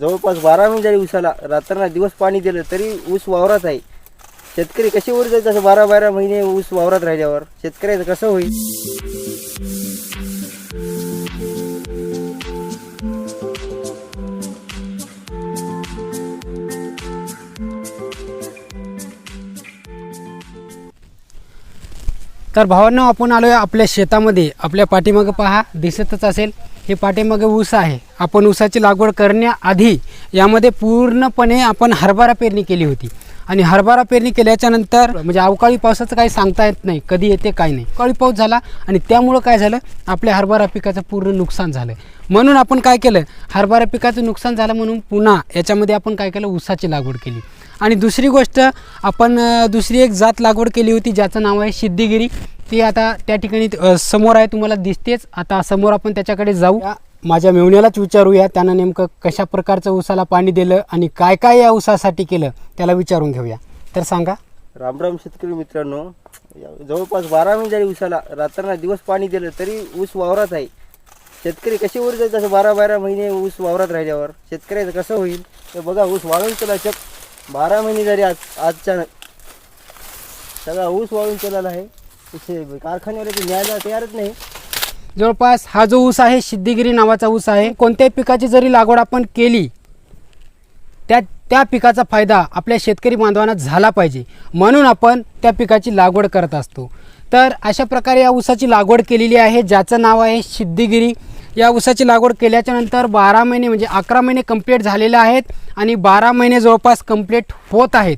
जवळपास बारा महिने झाली ऊसाला रात्रांना दिवस पाणी दिलं तरी ऊस वावरात आहे. शेतकरी कसे वर जायचं असं बारा बारा महिने ऊस वावरात राहिल्यावर शेतकऱ्याचं कसं होईल? तर भावांना आपण आलोय आपल्या शेतामध्ये. आपल्या पाठीमागं पहा दिसतच असेल. हे पाठीमागे ऊस आहे. आपण ऊसाची लागवड करण्याआधी यामध्ये पूर्णपणे आपण हरभरा पेरणी केली होती. आणि हरभरा पेरणी केल्याच्यानंतर म्हणजे अवकाळी पावसाचं काही सांगता येत नाही. कधी येते काय नाही. अवकाळी पाऊस झाला आणि त्यामुळं काय झालं? आपल्या हरभरा पिकाचं पूर्ण नुकसान झालं. म्हणून आपण काय केलं? हरभरा पिकाचं नुकसान झालं म्हणून पुन्हा याच्यामध्ये आपण काय केलं? ऊसाची लागवड केली. आणि दुसरी गोष्ट आपण दुसरी एक जात लागवड केली होती ज्याचं नाव आहे सिद्धिगिरी. ती आता त्या ठिकाणी अ, समोर आहे तुम्हाला दिसतेच. आता समोर आपण त्याच्याकडे जाऊ. या माझ्या मेवण्यालाच विचारूया. त्यानं नेमकं कशा प्रकारचं ऊसाला पाणी दिलं आणि काय काय या ऊसासाठी केलं त्याला विचारून घेऊया. तर सांगा. रामराम शेतकरी मित्रांनो जवळपास बारा महिने जरी ऊसाला रात्रांना दिवस पाणी दिलं तरी ऊस वावरात आहे. शेतकरी कसे वर जायचं तसं बारा बारा महिने ऊस वावरात राहिल्यावर? शेतकऱ्याचं कसं होईल? तर बघा ऊस वाळून चला शक बारा महिने झाले आज आजच्या सगळा ऊस वाळून चलाला आहे. इथे कारखान्यावर न्यायला तयारच नाही. जवळपास हा जो ऊस आहे सिद्धिगिरी नावाचा ऊस आहे कोणत्याही पिकाची जरी लागवड आपण केली त्या त्या पिकाचा फायदा आपल्या शेतकरी बांधवांना झाला पाहिजे. म्हणून आपण त्या पिकाची लागवड करत असतो. तर अशा प्रकारे या ऊसाची लागवड केलेली आहे ज्याचं नाव आहे सिद्धिगिरी. या ऊसाची लागवड केल्याच्यानंतर बारा महिने म्हणजे अकरा महिने कंप्लीट झालेले आहेत आणि बारा महिने जवळपास कंप्लीट होत आहेत.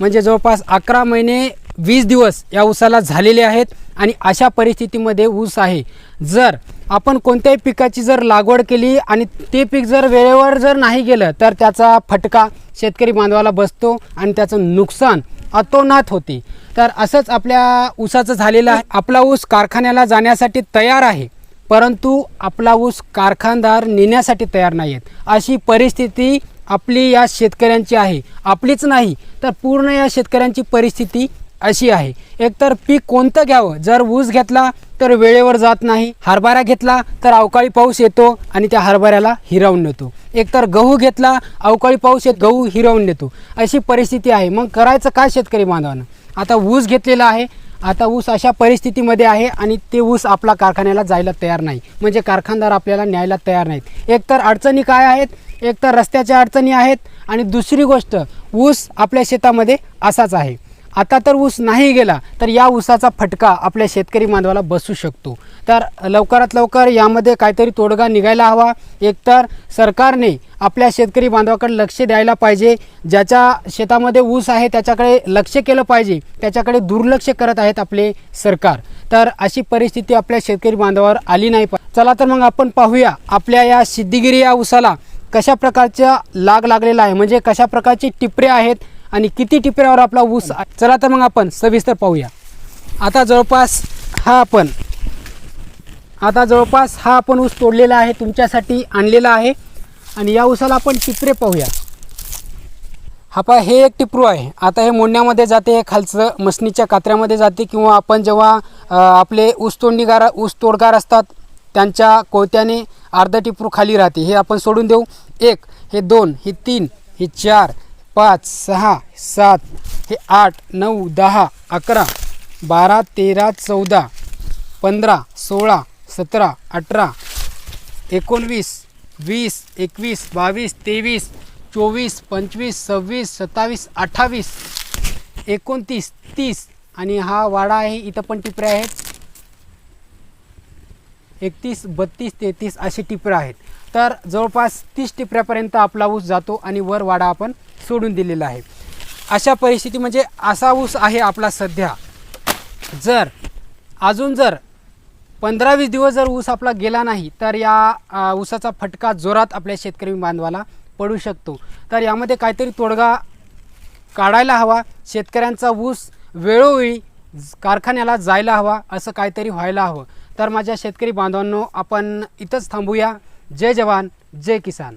म्हणजे जवळपास अकरा महिने वीस दिवस या ऊसाला झालेले आहेत आणि अशा परिस्थितीमध्ये ऊस आहे. जर आपण कोणत्याही पिकाची जर लागवड केली आणि ते पीक जर वेळेवर जर नाही गेलं तर त्याचा फटका शेतकरी बांधवाला बसतो आणि त्याचं नुकसान अतोनात होते. तर असंच आपल्या ऊसाचं झालेलं आहे. आपला ऊस कारखान्याला जाण्यासाठी तयार आहे परंतु आपला ऊस कारखानदार नेण्यासाठी तयार नाही आहेत अशी परिस्थिती आपली या शेतकऱ्यांची आहे. आपलीच नाही तर पूर्ण या शेतकऱ्यांची परिस्थिती अशी आहे. एकतर पीक कोणतं घ्यावं? जर ऊस घेतला तर वेळेवर जात नाही. हरभरा घेतला तर अवकाळी पाऊस येतो आणि त्या हरभऱ्याला हिरावून नेतो. एकतर गहू घेतला अवकाळी पाऊस येत गहू हिरावून नेतो. अशी परिस्थिती आहे. मग करायचं काय शेतकरी बांधवानं? आता ऊस घेतलेला आहे. आता ऊस अशा परिस्थितीमध्ये आहे आणि ते ऊस आपला कारखान्याला जायला तयार नाही. म्हणजे कारखानदार आपल्याला न्यायला तयार नाहीत. एकतर अडचणी काय आहेत? एकतर रस्त्याच्या अडचणी आहेत. आणि दुसरी गोष्ट ऊस आपल्या शेतामध्ये असाच आहे. आता तर ऊस नाही गेला तर या ऊसाचा फटका आपल्या शेतकरी बांधवाला बसू शकतो. तर लवकरात लवकर यामध्ये काहीतरी तोडगा निघायला हवा. एकतर सरकारने आपल्या शेतकरी बांधवाकडे लक्ष द्यायला पाहिजे. ज्याच्या शेतामध्ये ऊस आहे त्याच्याकडे लक्ष केलं पाहिजे. त्याच्याकडे दुर्लक्ष करत आहेत आपले सरकार. तर अशी परिस्थिती आपल्या शेतकरी बांधवावर आली नाही चला तर मग आपण पाहूया आपल्या या सिद्धिगिरी या ऊसाला कशा प्रकारचा लाग लागलेला आहे. म्हणजे कशा प्रकारची टिपरे आहेत आणि किती टिपऱ्यावर आपला ऊस चला तर मग आपण सविस्तर पाहूया. आता जवळपास हा आपण आता जवळपास हा आपण ऊस तोडलेला आहे तुमच्यासाठी आणलेला आहे. आणि या ऊसाला आपण टिपरे पाहूया. हा पा हे एक टिपरू आहे. आता हे मोडण्यामध्ये जाते हे खालचं मसनीच्या कात्र्यामध्ये जाते किंवा आपण जेव्हा आपले ऊस तोडणीगार ऊस तोडगार असतात त्यांच्या कोयत्याने अर्धा टिपरू खाली राहते. हे आपण सोडून देऊ. एक हे दोन हे तीन हे चार पाच सहा सात हे आठ नऊ दहा अकरा बारा तेरा चौदा पंधरा सोळा सतरा अठरा एकोणवीस वीस एकवीस बावीस तेवीस चोवीस पंचवीस सव्वीस सत्तावीस अठ्ठावीस एकोणतीस तीस. आणि हा वाडा आहे इथं पण टिपऱ्या आहेत. एकतीस बत्तीस तेहतीस असे टिपरं आहेत. तर जवळपास तीस टिपऱ्यापर्यंत आपला ऊस जातो आणि वर वाडा आपण सोडून दिलेला आहे. अशा परिस्थिती म्हणजे असा ऊस आहे आपला सध्या. जर अजून जर पंधरा वीस दिवस जर ऊस आपला गेला नाही तर या ऊसाचा फटका जोरात आपल्या शेतकरी बांधवाला पडू शकतो. तर यामध्ये काहीतरी तोडगा काढायला हवा शेतकऱ्यांचा ऊस वेळोवेळी कारखान्याला जायला हवा असं काहीतरी व्हायला हवं. तर माझ्या शेतकरी बांधवांनो आपण इथंच थांबूया. जय जवान जय किसान.